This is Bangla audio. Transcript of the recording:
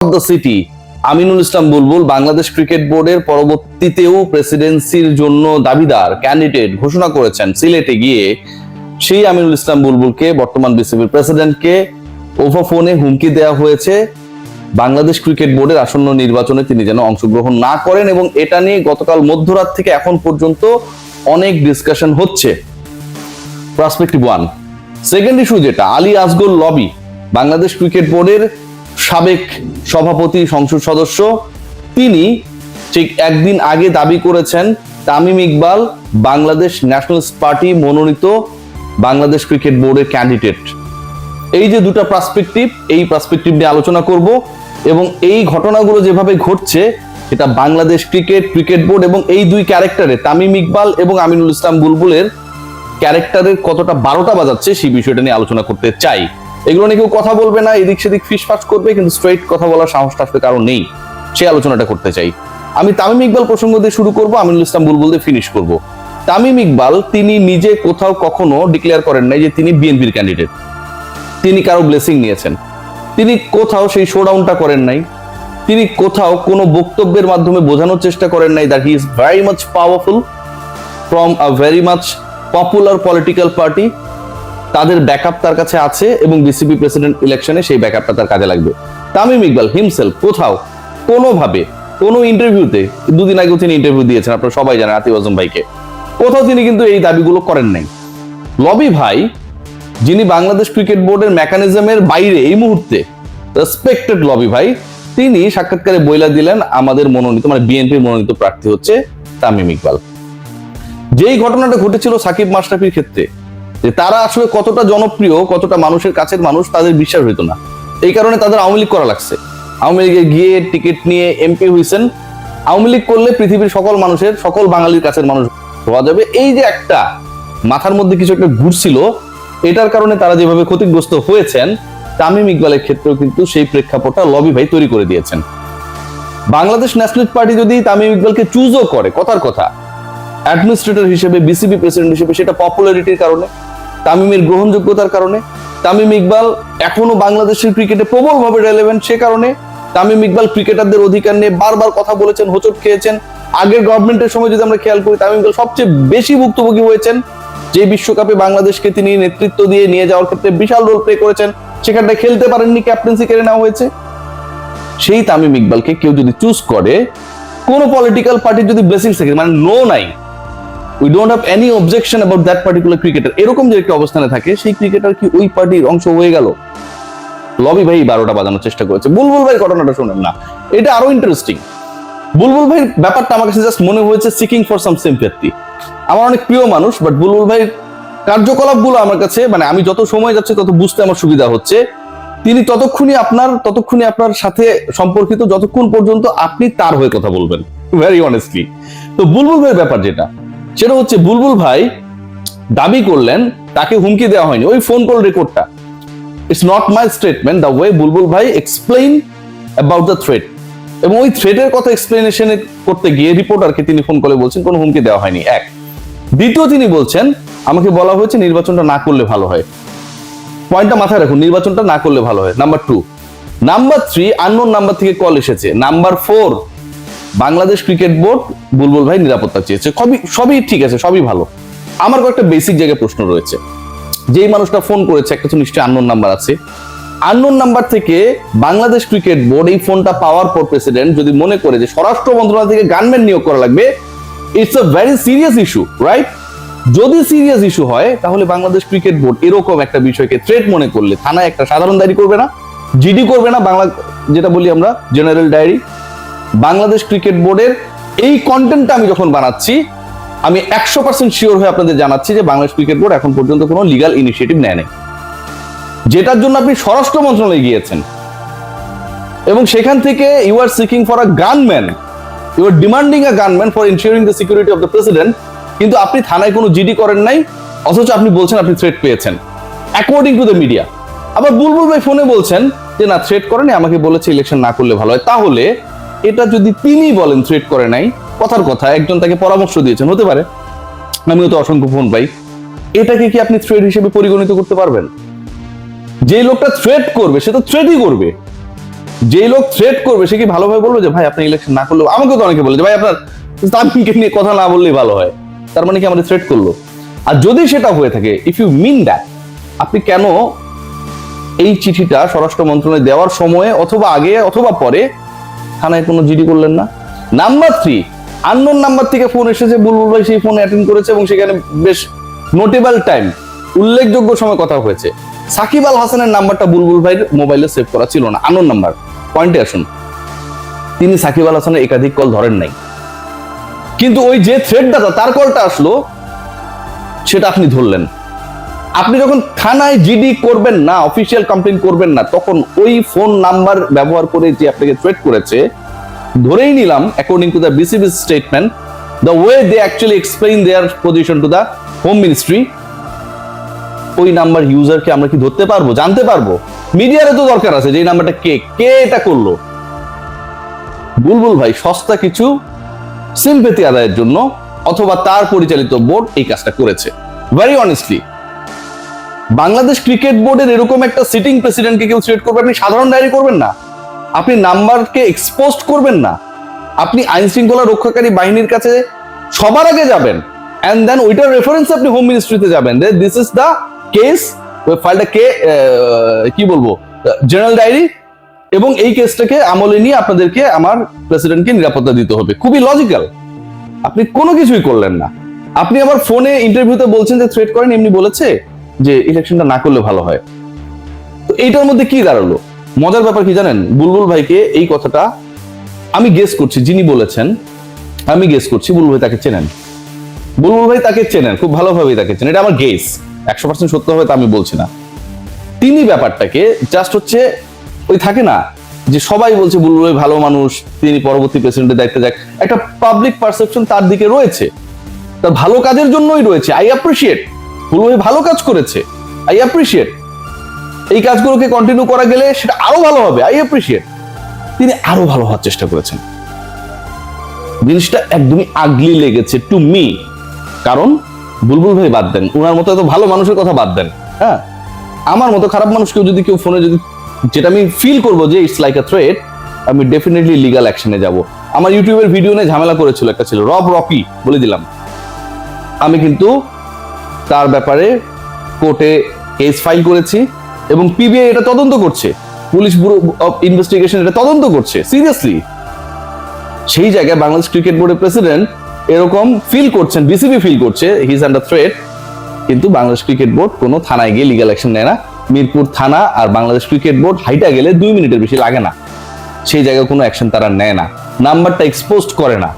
The city Aminul Islam Bulbul, Bangladesh cricket বোর্ডের পরবর্তীতেও প্রেসিডেন্সির জন্য দাবিদার ক্যান্ডিডেট ঘোষণা করেছেন সিলেটে গিয়ে। সেই আমিনুল ইসলাম বুলবুলকে, বর্তমান বিসিবির প্রেসিডেন্টকে হুমকি হয়েছে। বাংলাদেশ ক্রিকেট বোর্ডের আসন্ন নির্বাচনে তিনি যেন অংশগ্রহণ না করেন এবং এটা নিয়ে গতকাল মধ্যরাত থেকে এখন পর্যন্ত অনেক ডিসকাশন হচ্ছে। পার্সপেক্টিভ ওয়ান সেকেন্ড ইস্যু যেটা, আলী আসগর লবি বাংলাদেশ ক্রিকেট বোর্ডের সাবেক সভাপতি সংসদ সদস্য। তিনি ঠিক একদিন আগে দাবি করেছেন, তামিম ইকবাল বাংলাদেশ ন্যাশনাল পার্টি মনোনীত বাংলাদেশ ক্রিকেট বোর্ডের ক্যান্ডিডেট। এই যে দুটো পার্সপেক্টিভ, এই পার্সপেক্টিভ নিয়ে আলোচনা করব এবং এই ঘটনাগুলো যেভাবে ঘটছে এটা বাংলাদেশ ক্রিকেট ক্রিকেট বোর্ড এবং এই দুই ক্যারেক্টারে, তামিম ইকবাল এবং আমিনুল ইসলাম বুলবুলের ক্যারেক্টারের কতটা বারোটা বাজাচ্ছে সেই বিষয়টা নিয়ে আলোচনা করতে চাই। এগুলো নিয়ে কেউ কথা বলবে না, এদিক সেদিক ফিসফাস করবে, কিন্তু স্ট্রেইট কথা বলার সাহসটা আসলে কারণ নেই। সেই আলোচনাটা করতে চাই। আমি তামিম ইকবাল প্রসঙ্গ দিয়ে শুরু করব, আমিনুল ইসলাম বুলবুল দিয়ে ফিনিশ করব। তামিম ইকবাল, তিনি নিজে কোথাও কখনো ডিক্লেয়ার করেন নাই যে তিনি বিএনপির ক্যান্ডিডেট তিনি কারও ব্লেসিং নিয়েছেন। তিনি কোথাও সেই শোডাউনটা করেন নাই। তিনি কোথাও কোনো বক্তব্যের মাধ্যমে বোঝানোর চেষ্টা করেন নাই that he is very much powerful from a very much popular political party তাদের ব্যাকআপ তার কাছে আছে এবং বিসিবি প্রেসিডেন্ট ইলেকশনে সেই ব্যাকআপটা তার কাজে লাগবে। তামিম ইকবাল হিমসেলফ কোথাও, কোনোভাবে, কোনো ইন্টারভিউতে দুদিন আগেও তিনি ইন্টারভিউ দিয়েছেন, আপনারা সবাই জানেন আতিফ আজম ভাইকে। কোথাও তিনি কিন্তু এই দাবিগুলো করেন নাই। লবি ভাই, যিনি বাংলাদেশ ক্রিকেট বোর্ডের মেকানিজমের বাইরে এই মুহূর্তে রেসপেক্টেড লবি ভাই, তিনি সাক্ষাৎকারে বইলা দিলেন আমাদের মনোনীত মানে বিএনপির মনোনীত প্রার্থী হচ্ছে তামিম ইকবাল। যেই ঘটনাটা ঘটেছিল সাকিব মাশরাফির ক্ষেত্রে যে তারা আসলে কতটা জনপ্রিয়, কতটা মানুষের কাছের মানুষ তাদের বিশ্বাস হইতো না। এই কারণে তাদের আওয়ামী লীগ করা লাগছে। আওয়ামী লীগে গিয়ে টিকিট নিয়ে এমপি হয়েছেন আওয়ামী লীগ করলে পৃথিবীর সকল মানুষের, সকল বাঙালির কাছের মানুষ হওয়া যাবে। এই যে একটা মাথার মধ্যে কিছু একটা ঘুরছিল, এটার কারণে তারা যেভাবে ক্ষতিগ্রস্ত হয়েছেন, তামিম ইকবালের ক্ষেত্রেও কিন্তু সেই প্রেক্ষাপটটা লবি ভাই তৈরি করে দিয়েছেন। বাংলাদেশ ন্যাশনাল পার্টি যদি তামিম ইকবালকে চুজও করে, কথার কথা অ্যাডমিনিস্ট্রেটর হিসেবে বিসিবি প্রেসিডেন্ট হিসেবে, সেটা পপুলারিটির কারণে তামিমের গ্রহণযোগ্যতার কারণে। তামিম ইকবাল এখনও বাংলাদেশের ক্রিকেটে প্রবলভাবে রেলেভেন্ট সে কারণে তামিম ইকবাল ক্রিকেটারদের অধিকার নিয়ে বারবার কথা বলেছেন, হোচট খেয়েছেন। আগের গভর্নমেন্টের সময় যদি আমরা খেয়াল করি, তামিম ইকবাল সবচেয়ে বেশি ভুক্তভোগী হয়েছেন। যে বিশ্বকাপে বাংলাদেশকে তিনি নেতৃত্ব দিয়ে নিয়ে যাওয়ার ক্ষেত্রে বিশাল রোল প্লে করেছেন। সেখানটায় খেলতে পারেননি ক্যাপ্টেন্সি কেড়ে নেওয়া হয়েছে। সেই তামিম ইকবালকে কেউ যদি চুজ করে, কোন পলিটিক্যাল পার্টির যদি ব্লেসিং থাকে মানে নো নাই we don't have any objection about that particular cricketer এরকম যে একটা অবস্থানে থাকে, সেই ক্রিকেটার কি ওই পার্টির অংশ হয়ে গেল? লবি ভাই বারোটা বাজানোর চেষ্টা করেছে। বুলবুল ভাই ঘটনাটা শোনেন না। এটা আরও ইন্টারেস্টিং বুলবুল ভাই ব্যাপারটা আমার কাছে জাস্ট মনে হয়েছে সিকিং ফর সাম সিম্প্যাথি আমার অনেক প্রিয় মানুষ বাট বুলবুল ভাই কার্যকলাপগুলো আমার কাছে মানে আমি যত সময় যাচ্ছে তত বুঝতে আমার সুবিধা হচ্ছে। তিনি ততক্ষণই আপনার ততক্ষণই আপনার সাথে সম্পর্কিত, যতক্ষণ পর্যন্ত আপনি তার হয়ে কথা বলবেন। ভেরি অনেস্টলি তো বুলবুল ভাইয়ের ব্যাপার যেটা সেটা হচ্ছে বুলবুল ভাই দাবি করলেন, তাকে হুমকি দেওয়া হয়নি। ওই ফোন কল রেকর্ডটা it's not my statement the way Bulbul ভাই এক্সপ্লেইন অ্যাবাউট দ্য থ্রেট এবং ওই থ্রেটের কথা এক্সপ্লেনেশন করতে গিয়ে রিপোর্টারকে তিনি ফোন করে বলছেন, কোনো হুমকি দেওয়া হয়নি। এক। দ্বিতীয় তিনি বলছেন, আমাকে বলা হয়েছে নির্বাচনটা না করলে ভালো হয়। পয়েন্টটা মাথায় রাখুন, নির্বাচনটা না করলে ভালো হয়। Number two number three unknown number থেকে কল এসেছে। Number four Bangladesh cricket board Bulbul ভাই নিরাপত্তা চেয়েছে। সবই সবই ঠিক আছে, সবই ভালো। আমার কয়েকটা বেসিক জায়গায় প্রশ্ন রয়েছে। যেই মানুষটা ফোন করেছে, একটা তো নিশ্চয়ই আননোন নাম্বার আছে। আননোন নাম্বার থেকে বাংলাদেশ ক্রিকেট বোর্ড এই ফোনটা পাওয়ার পর প্রেসিডেন্ট যদি মনে করে যে স্বরাষ্ট্র মন্ত্রণালয় থেকে গানম্যান নিয়োগ করা লাগবে it's a very serious issue right যদি সিরিয়াস ইস্যু হয়, তাহলে বাংলাদেশ ক্রিকেট বোর্ড এরকম একটা বিষয়কে থ্রেট মনে করলে, থানায় একটা সাধারণ ডায়েরি করবে না জিডি করবে না, বাংলা যেটা বলি আমরা জেনারেল ডায়েরি বাংলাদেশ ক্রিকেট বোর্ডের এই কন্টেন্টটা আমি যখন বানাচ্ছি, আমি একশো পার্সেন্ট শিওর হয়ে আপনাদের জানাচ্ছি যে বাংলাদেশ ক্রিকেট বোর্ড এখন পর্যন্ত কোনো লিগাল ইনিশিয়েটিভ নেয় নাই। যেটার জন্য আপনি স্বরাষ্ট্র মন্ত্রণালয়ে গিয়েছেন। এবং সেখান থেকে you are seeking for a gunman you are demanding a gunman for insuring the security of the president কিন্তু আপনি থানায় কোনো জিডি করেন নাই, অথচ আপনি বলছেন আপনি থ্রেট পেয়েছেন। অ্যাকর্ডিং টু দ্য মিডিয়া আবার বুলবুল ভাই ফোনে বলছেন যে, না থ্রেট করেনি, আমাকে বলেছে ইলেকশন না করলে ভালো হয়। তাহলে এটা যদি তিনি বলেন থ্রেট করে নাই, কথার কথা, একজন তাকে পরামর্শ দিয়েছেন, হতে পারে। আমিও তো অসংখ্য ফোন পাই। এটাকে কি আপনি থ্রেড হিসেবে পরিগণিত করতে পারবেন? যে লোকটা থ্রেট করবে, সে তো থ্রেটই করবে। যে লোক থ্রেট করবে, সে কি ভালোভাবে বলবে যে, ভাই, আপনি ইলেকশন না করলে আমাকে তো অনেকে বলে যে, ভাই, আপনার তামিমকে নিয়ে কথা না বললেই ভালো হয়। তার মানে কি আমাদের থ্রেট করল? আর যদি সেটা হয়ে থাকে ইফ ইউ মিন দ্যাট আপনি কেন এই চিঠিটা স্বরাষ্ট্র মন্ত্রণালয়ে দেওয়ার সময়ে অথবা আগে অথবা পরে থানায় কোনো জিডি করলেন না। নাম্বার থ্রি আননোন নাম্বার থেকে ফোন এসেছে, বুলবুল ভাই সেই ফোন অ্যাটেন্ড করেছে এবং সেখানে বেশ নোটেবল টাইম উল্লেখযোগ্য সময় কথা হয়েছে। সাকিব আল হাসানের নাম্বারটা বুলবুল ভাইয়ের মোবাইলে সেভ করা ছিল না। আননোন নাম্বার পয়েন্টে আসুন। তিনি সাকিব আল হাসানের একাধিক কল ধরেন নাই। কিন্তু ওই যে থ্রেডটা তার কলটা আসলো, সেটা আপনি ধরলেন। আপনি যখন থানায় জিডি করবেন না অফিসিয়াল কমপ্লেন করবেন না, তখন ওই ফোন নাম্বার ব্যবহার করে যে আপনাকে থ্রেট করেছে, ধরেই নিলাম according to the BCB statement the way they actually explain their position to the home ministry ওই নাম্বার ইউজারকে আমরা কি ধরতে পারব, জানতে পারব? মিডিয়ারও তো দরকার আছে যে নাম্বারটা কে কে এটা করল? বুলবুল ভাই, সস্তা কিছু সিম্পেথি আদায়ের জন্য অথবা তার পরিচালিত বোর্ড এই কাজটা করেছে। ভেরি অনেস্টলি বাংলাদেশ ক্রিকেট বোর্ডের এরকম একটা সিটিং প্রেসিডেন্টকে কেউ সিলেক্ট করবে, আপনি সাধারণ ডায়েরি করবেন না। আপনি নাম্বারকে এক্সপোজ করবেন না। আপনি আইন শৃঙ্খলা রক্ষাকারী বাহিনীর কাছে সবার আগে যাবেন। অ্যান্ড দেন ওইটার রেফারেন্স আপনি হোম মিনিস্ট্রিতে যাবেন। দিস ইজ দ্য কেস ওই ফাইলটা কে কি বলব জেনারেল ডায়েরি এবং এই কেসটাকে আমলে নিয়ে আপনাদেরকে আমার প্রেসিডেন্টকে নিরাপত্তা দিতে হবে। খুবই লজিক্যাল আপনি কোনো কিছুই করলেন না। আপনি আবার ফোনে ইন্টারভিউতে বলছেন যে থ্রেট করেন, এমনি বলেছে? যে ইলেকশনটা না করলে ভালো হয়। তো এইটার মধ্যে কি দাঁড়াল? মজার ব্যাপার কি জানেন? বুলবুল ভাইকে এই কথাটা আমি গেস করছি, যিনি বলেছেন, আমি গেস করছি, বুলবুল ভাই তাকে চেনেন। বুলবুল ভাই তাকে চেনেন, খুব ভালোভাবেই তাকে চেনেন। এটা আমার গেস একশো পার্সেন্ট সত্য হবে তা আমি বলছি না। তিনি ব্যাপারটাকে জাস্ট হচ্ছে, ওই থাকে না, যে সবাই বলছে বুলবুল ভাই ভালো মানুষ, তিনি পরবর্তী প্রেসিডেন্টের দায়িত্বে যাক। একটা পাবলিক পারসেপশন তার দিকে রয়েছে। তার ভালো কাজের জন্যই রয়েছে। আই অ্যাপ্রিসিয়েট ভাই ভালো কাজ করেছে। আই অ্যাপ্রিসিয়েট এই কাজগুলোকে কন্টিনিউ করা গেলে সেটা আরও ভালো হবে। আই অ্যাপ্রিসিয়েট তিনি আরও ভালো হওয়ার চেষ্টা করেছেন। জিনিসটা একদমই আগলি লেগেছে টু মি কারণ বুলবুল ভাই বাদ দেন। ওনার মতো এত ভালো মানুষের কথা বাদ দেন। হ্যাঁ? আমার মতো খারাপ মানুষকেও যদি কেউ ফোনে যদি যেটা আমি ফিল করব যে ইটস লাইক আ থ্রেট আমি ডেফিনেটলি লিগাল অ্যাকশনে যাব। আমার ইউটিউবের ভিডিও নিয়ে ঝামেলা করেছিল একটা ছিল, রব রকি বলে দিলাম। আমি কিন্তু তার ব্যাপারে কোর্টে কেস ফাইল করেছি এবং পিবিআই এটা তদন্ত করছে। পুলিশ ব্যুরো অফ ইনভেস্টিগেশন এটা তদন্ত করছে সিরিয়াসলি সেই জায়গায় বাংলাদেশ ক্রিকেট বোর্ডের প্রেসিডেন্ট এরকম ফিল করছেন বিসিবি ফিল করছে হি ইজ আন্ডার থ্রেট কিন্তু বাংলাদেশ ক্রিকেট বোর্ড কোনো থানায় গিয়ে লিগাল অ্যাকশন নেয় না। মিরপুর থানা আর বাংলাদেশ ক্রিকেট বোর্ড হাইটা গেলে দুই মিনিটের বেশি লাগে না। সেই জায়গায় কোনো অ্যাকশন তারা নেয় না। নাম্বারটা এক্সপোজ করে না।